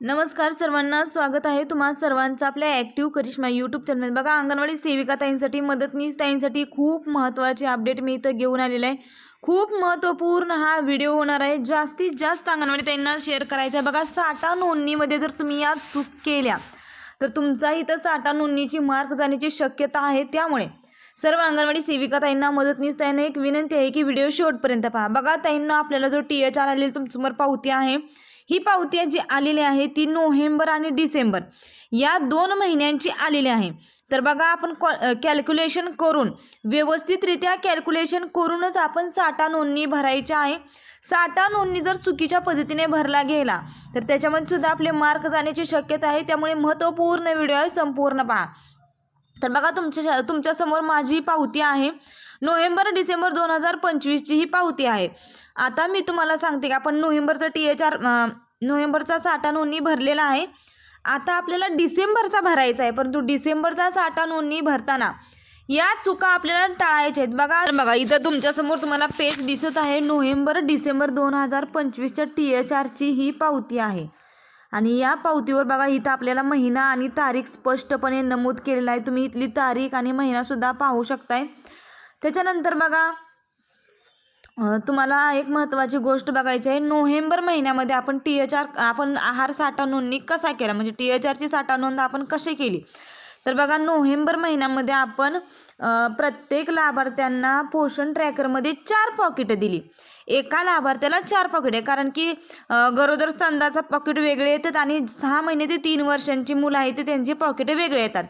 नमस्कार सर्वांना स्वागत आहे तुम्हा सर्वांचं आपल्या ॲक्टिव्ह करिश्मा यूट्यूब चॅनल बघा अंगणवाडी सेविका ताईंसाठी मदतनीस ताईंसाठी खूप महत्त्वाचे अपडेट मी इथं घेऊन आलेलं आहे. खूप महत्त्वपूर्ण हा व्हिडिओ होणार आहे. जास्तीत जास्त अंगणवाडी ताईंना शेअर करायचा आहे. बघा साठा नोंदणीमध्ये जर तुम्ही या चूक केल्या तर तुमचा इथं साठा नोंदणीची मार्क जाण्याची शक्यता आहे त्यामुळे. सर्व अंगणवाडी सेविका ताईंना मदतनीस ताईंना एक विनंती आहे की व्हिडिओ शेवटपर्यंत पहा. बघा ताईंना आपल्याला जो टी एच आर आलेली तुमच्यासमोर पावती आहे. ही पावती जी आलेली आहे ती नोव्हेंबर आणि डिसेंबर. या दोन महिन्यांची आलेली आहे. तर बघा आपण कॉ कॅल्क्युलेशन करून व्यवस्थितरित्या कॅल्क्युलेशन करूनच आपण साठा नोंदणी भरायच्या आहे. साठा नोंदणी जर चुकीच्या पद्धतीने भरला गेला तर त्याच्यामध्ये सुद्धा आपले मार्क जाण्याची शक्यता आहे. त्यामुळे महत्त्वपूर्ण व्हिडिओ आहे संपूर्ण पहा. तर बघा तुमच्या तुमच्यासमोर माझी ही पावती आहे. नोव्हेंबर डिसेंबर दोन हजार पंचवीसची ही पावती आहे. आता मी तुम्हाला सांगते की आपण नोव्हेंबरचा टी एच आर नोव्हेंबरचा साठा नोंदणी भरलेला आहे. आता आपल्याला डिसेंबरचा भरायचा आहे परंतु डिसेंबरचा साठा नोंदणी भरताना या चुका आपल्याला टाळायच्या आहेत. बघा बघा इथं तुमच्यासमोर तुम्हाला पेज दिसत आहे. नोव्हेंबर डिसेंबर दोन हजार पंचवीसच्या टी एच आरची ही पावती आहे. आणि या पावतीवर बघा इथं आपल्याला महिना आणि तारीख स्पष्टपणे नमूद केलेला आहे. तुम्ही इथली तारीख आणि महिनासुद्धा पाहू शकताय. त्याच्यानंतर बघा तुम्हाला एक महत्त्वाची गोष्ट बघायची आहे. नोव्हेंबर महिन्यामध्ये आपण टी एच आर आपण आहार साठा नोंदणी कसा केला? म्हणजे टी एच आरची साठा नोंद आपण कशी केली? तर बघा नोव्हेंबर महिन्यामध्ये आपण प्रत्येक लाभार्थ्यांना पोषण ट्रॅकरमध्ये चार पॉकेटं दिली. एका लाभार्थ्याला चार पॉकेट आहे. कारण की गरोदर स्तंदाचा पॉकेट वेगळे येतात आणि सहा महिने ते तीन वर्षांची मुलं आहेत ते त्यांची पॉकेट वेगळे येतात.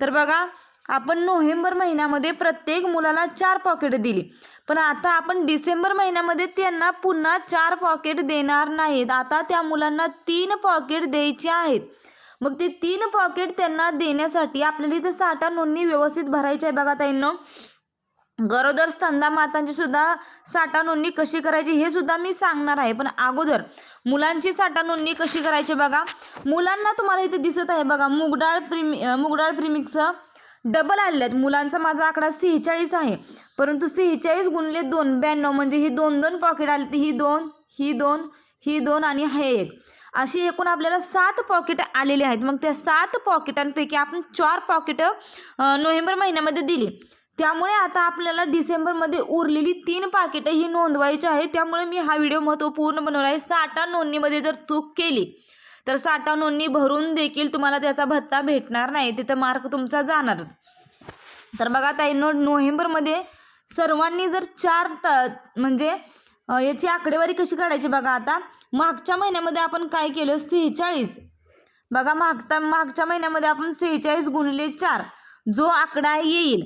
तर बघा आपण नोव्हेंबर महिन्यामध्ये प्रत्येक मुलाला चार पॉकेट दिली. पण आता आपण डिसेंबर महिन्यामध्ये त्यांना पुन्हा चार पॉकेट देणार नाहीत. आता त्या मुलांना तीन पॉकेट द्यायचे आहेत. मग ते तीन पॉकेट त्यांना देण्यासाठी आपल्याला इथं साठा नोंदणी व्यवस्थित भरायची आहे बघा ताईंनो. गरोदर स्तंदा मातांची सुद्धा साठा नोंदणी कशी करायची हे सुद्धा मी सांगणार आहे. पण अगोदर मुलांची साठा नोंदणी कशी करायची बघा. मुलांना तुम्हाला इथे दिसत आहे बघा मुगडाळ प्रिमि मुगडाळ प्रिमिक्सचं डबल आलेले आहेत मुलांचा माझा आकडा सेहेचाळीस आहे. परंतु सेहेचाळीस गुणले दोन ब्याण्णव म्हणजे ही दोन दोन पॉकेट आली. ती ही दोन ही दोन ही दोन आणि हे एक. अशी एकूण आपल्याला सात पॉकेट आलेली आहेत. मग त्या सात पॉकेटांपैकी आपण चार पॉकेट नोव्हेंबर महिन्यामध्ये दिली. त्यामुळे आता आपल्याला डिसेंबरमध्ये उरलेली तीन पाकिटं ही नोंदवायची आहे. त्यामुळे मी हा व्हिडिओ महत्त्वपूर्ण बनवला आहे. साठा नोंदणीमध्ये जर चूक केली तर साठा नोंदणी भरून देखील तुम्हाला त्याचा भत्ता भेटणार नाही. तिथं मार्क तुमचा जाणारच. तर बघा ताई नो नोव्हेंबरमध्ये सर्वांनी जर चार त म्हणजे याची आकडेवारी कशी काढायची बघा आता. मागच्या महिन्यामध्ये आपण काय केलं? सेहेचाळीस. बघा मागता मागच्या महिन्यामध्ये आपण सेहेचाळीस गुणिले चार. जो आकडा येईल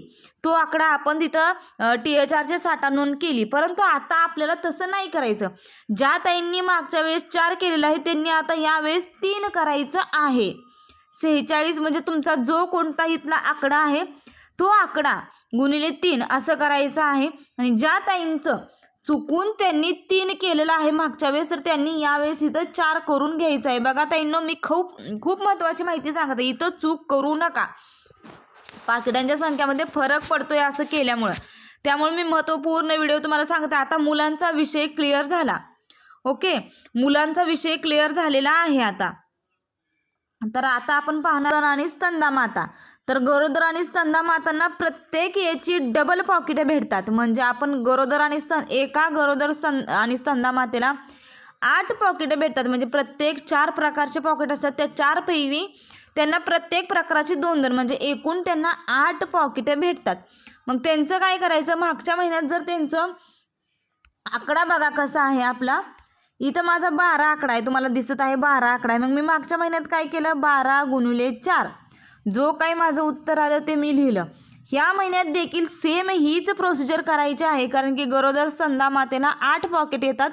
तो आकडा आपण तिथं टी एच आरचे साठा नोंद केली. परंतु आता आपल्याला तसं नाही करायचं. ज्या ताईंनी मागच्या वेळेस चार केलेला आहे त्यांनी आता यावेळेस तीन करायचं आहे. सेहेचाळीस म्हणजे तुमचा जो कोणता इथला आकडा आहे तो आकडा गुणिले तीन असं करायचं आहे. आणि ज्या ताईंचं चुकून त्यांनी तीन केलेलं आहे मागच्या वेळेस तर त्यांनी यावेळेस इथं चार करून घ्यायचं आहे. बघा ताईंनो मी खूप खूप महत्त्वाची माहिती सांगत. आहे इथं चूक करू नका. पाकिटांच्या संख्यामध्ये फरक पडतोय असं केल्यामुळं. त्यामुळे मी महत्त्वपूर्ण व्हिडिओ तुम्हाला सांगते. आता मुलांचा विषय क्लिअर झाला. ओके? मुलांचा विषय क्लिअर झालेला आहे आता. तर आता आपण पाहणार आणि स्तंदा माता. तर गरोदर आणि स्तंधा मातांना प्रत्येक याची डबल पॉकेट भेटतात. म्हणजे आपण गरोदर आणि स्तन एका गरोदर स्तन आणि स्तंदा मातेला आठ पॉकेट भेटतात. म्हणजे प्रत्येक चार प्रकारचे पॉकेट असतात. त्या चार पैकी त्यांना प्रत्येक प्रकाराची दोन दोन म्हणजे एकूण त्यांना आठ पॉकेट भेटतात. मग त्यांचं काय करायचं? मागच्या महिन्यात जर त्यांचं आकडा बघा कसा आहे आपला. इथं माझा बारा आकडा आहे. तुम्हाला दिसत आहे बारा आकडा आहे. मग मी मागच्या महिन्यात काय केलं? बारा गुणुले चार. जो काही माझं उत्तर आलं ते मी लिहिलं. ह्या महिन्यात देखील सेम हीच प्रोसिजर करायची आहे. कारण की गरोदर संधा मातेला आठ पॉकेट येतात.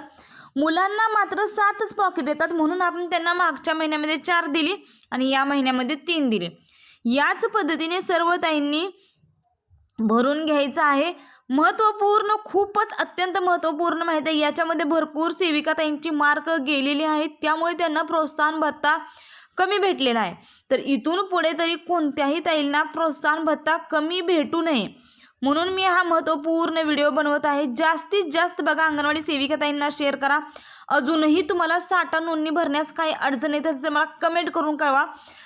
मुलांना मात्र सातच पॉकेट येतात. म्हणून आपण त्यांना मागच्या महिन्यामध्ये चार दिली आणि या महिन्यामध्ये तीन दिले. याच पद्धतीने सर्व ताईंनी भरून घ्यायचं आहे. महत्त्वपूर्ण खूपच अत्यंत महत्त्वपूर्ण माहिती आहे. याच्यामध्ये भरपूर सेविका ताईंची मार्क गेलेली आहेत. त्यामुळे त्यांना प्रोत्साहन भत्ता कमी भेटलेला आहे तर इथून पुढे तरी कोणत्याही ताईंना प्रोत्साहन भत्ता कमी भेटू नये. म्हणून मी हा महत्त्वपूर्ण व्हिडिओ बनवत आहे. जास्तीत जास्त बघा अंगणवाडी सेविका ताईंना शेअर करा. अजूनही तुम्हाला साठा नोंदणी भरण्यास काही अडचण येत असेल तर मला कमेंट करून कळवा.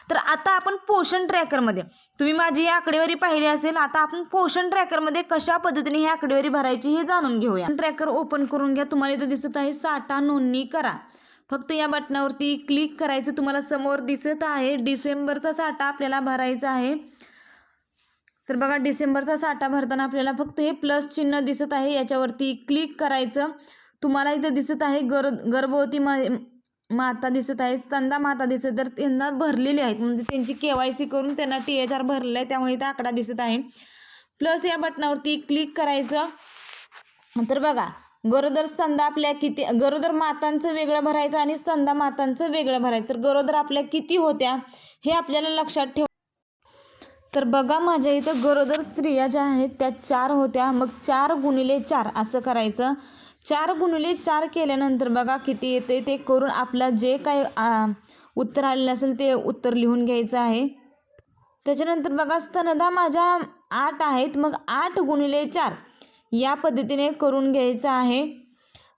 तर आता आपण पोषण ट्रॅकरमध्ये तुम्ही माझी ही आकडेवारी पाहिली असेल आता आपण पोषण ट्रॅकरमध्ये कशा पद्धतीने ही आकडेवारी भरायची हे जाणून घेऊया. ट्रॅकर ओपन करून घ्या. तुम्हाला इथं दिसत आहे साठा नोंदणी करा. फक्त या बटनावरती क्लिक करायचं तुम्हाला समोर दिसत आहे. डिसेंबरचा साठा आपल्याला भरायचा आहे. तर बघा डिसेंबरचा साठा भरताना आपल्याला फक्त हे प्लस चिन्ह दिसत आहे. याच्यावरती क्लिक करायचं. तुम्हाला इथं दिसत आहे गर गर्भवती मा माता दिसत आहे स्तंदा माता दिसत तर त्यांना भरलेली आहेत. म्हणजे त्यांची के वाय सी करून त्यांना टी एच आर भरलेलं आहे. त्यामुळे इथं आकडा दिसत आहे. प्लस या बटनावरती क्लिक करायचं. तर बघा गरोदर स्तंदा आपल्या किती गरोदर मातांचं वेगळं भरायचं आणि स्तंदा मातांचं वेगळं भरायचं. तर गरोदर आपल्या किती होत्या हे आपल्याला लक्षात ठेव. तर बघा माझ्या इथं गरोदर स्त्रिया ज्या आहेत त्या चार होत्या. मग चार गुणिले चार असं करायचं. चार गुणिले चार केल्यानंतर बघा किती येते ते करून आपला जे काय उत्तर आलेलं असेल ते उत्तर लिहून घ्यायचं आहे. त्याच्यानंतर बघा स्तनदा माझ्या आठ आहेत. मग आठ गुणिले चार या पद्धतीने करून घ्यायचं आहे.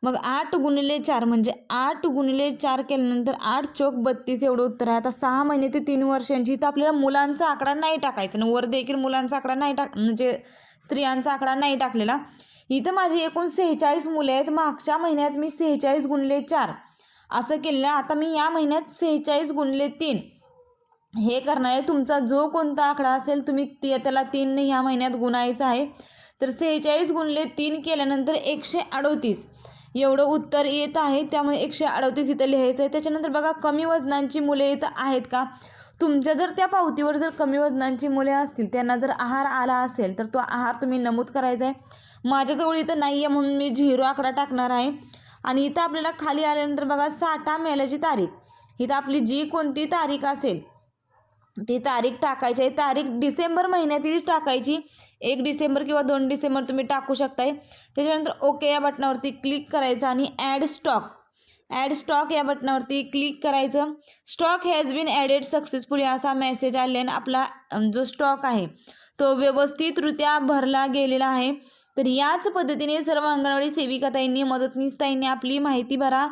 मग आठ गुणिले चार म्हणजे आठ गुणिले चार केल्यानंतर आठ चौक बत्तीस एवढं उत्तर आहे. आता सहा महिने ते तीन वर्षांची तर आपल्याला मुलांचा आकडा नाही टाकायचा आणि वर देखील मुलांचा आकडा नाही टाक म्हणजे स्त्रियांचा आकडा नाही टाकलेला. इथं माझी एकूण सेहेचाळीस मुले आहेत. मागच्या महिन्यात मी सेहेचाळीस गुणिले चार असं केलेलं. आता मी या महिन्यात सेहेचाळीस गुणिले तीन. हे करणार आहे तुमचा जो कोणता आकडा असेल तुम्ही ते त्याला तीनने ह्या महिन्यात गुणायचं आहे. तर सेहेचाळीस गुणले तीन केल्यानंतर एकशे अडोतीस. एवढं उत्तर येत आहे त्यामुळे एकशे अडोतीस इथं लिहायचं आहे. त्याच्यानंतर बघा कमी वजनांची मुले इथं आहेत का? तुमच्या जर त्या पावतीवर जर कमी वजनांची मुले असतील त्यांना जर आहार आला असेल तर तो आहार तुम्ही नमूद करायचा आहे. माझ्याजवळ इथं नाही आहे म्हणून मी झिरो आकडा टाकणार आहे. आणि इथं आपल्याला खाली आल्यानंतर बघा साठा मेल्याची तारीख. इथं आपली जी कोणती तारीख असेल ती तारीख टाकायची आहे. तारीख डिसेंबर महिन्यातीलच टाकायची. एक डिसेंबर किंवा दोन डिसेंबर तुम्ही टाकू शकताय. त्याच्यानंतर ओके या बटनावरती क्लिक करायचं आणि ॲड स्टॉक. ॲड स्टॉक या बटनावरती क्लिक करायचं. Stock has been added successfully असा मेसेज आल्याने आपला जो स्टॉक आहे तो व्यवस्थितरित्या भरला गेलेला आहे. तर याच पद्धतीने सर्व अंगणवाडी सेविकाताईंनी मदतनीसताईंनी आपली माहिती भरा.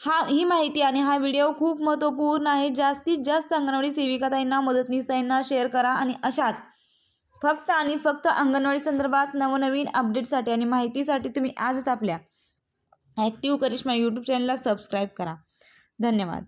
हा ही माहिती आणि हा व्हिडिओ खूप महत्त्वपूर्ण आहे. जास्तीत जास्त अंगणवाडी सेविकाताईंना मदतनीसताईंना शेअर करा आणि अशाच फक्त आणि फक्त अंगणवाडी संदर्भात नवनवीन अपडेटसाठी आणि माहितीसाठी तुम्ही आजच आपल्या ॲक्टिव्ह करिश्मा यूट्यूब चॅनलला सबस्क्राईब करा. धन्यवाद.